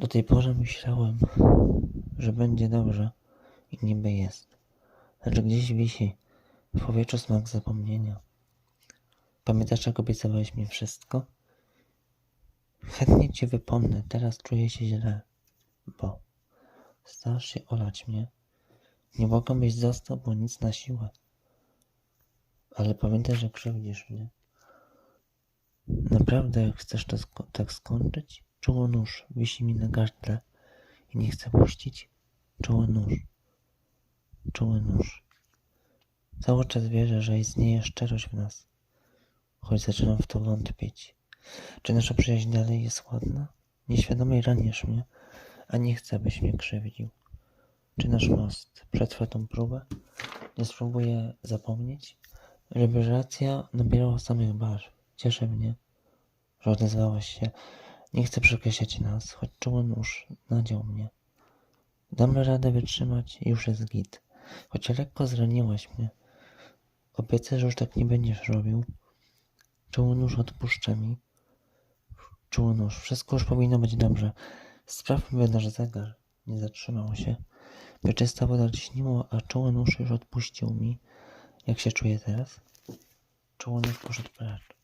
Do tej pory myślałem, że będzie dobrze i niby jest. Lecz gdzieś wisi w powietrzu smak zapomnienia. Pamiętasz, jak obiecałeś mi wszystko? Chętnie ci wypomnę, teraz czuję się źle, bo starasz się olać mnie. Nie mogę byś został, bo nic na siłę. Ale pamiętaj, że krzywdzisz mnie. Naprawdę chcesz to sko- tak skończyć? Czuło nóż wisi mi na gardle i nie chcę puścić. Czuło nóż. Czuły nóż. Cały czas wierzę, że istnieje szczerość w nas. Choć zaczynam w to wątpić. Czy nasza przyjaźń dalej jest ładna? Nieświadomie ranisz mnie, a nie chcę, byś mnie krzywdził. Czy nasz most przetrwa tą próbę? Nie spróbuję zapomnieć? Żeby racja nabierała samych barw. Cieszy mnie, że odezwałaś się. Nie chcę przekreślać nas, choć czuły nóż nadział mnie. Damy radę wytrzymać i już jest git. Choć lekko zraniłaś mnie. Obiecaj, że już tak nie będziesz robił. Czuły nóż odpuszcza mi. Czuły nóż, wszystko już powinno być dobrze. Sprawmy, nasz zegar nie zatrzymał się. Wieczysta woda ciśniło, a czuły nóż już odpuścił mi. Jak się czuję teraz? Czuły nóż poszedł precz.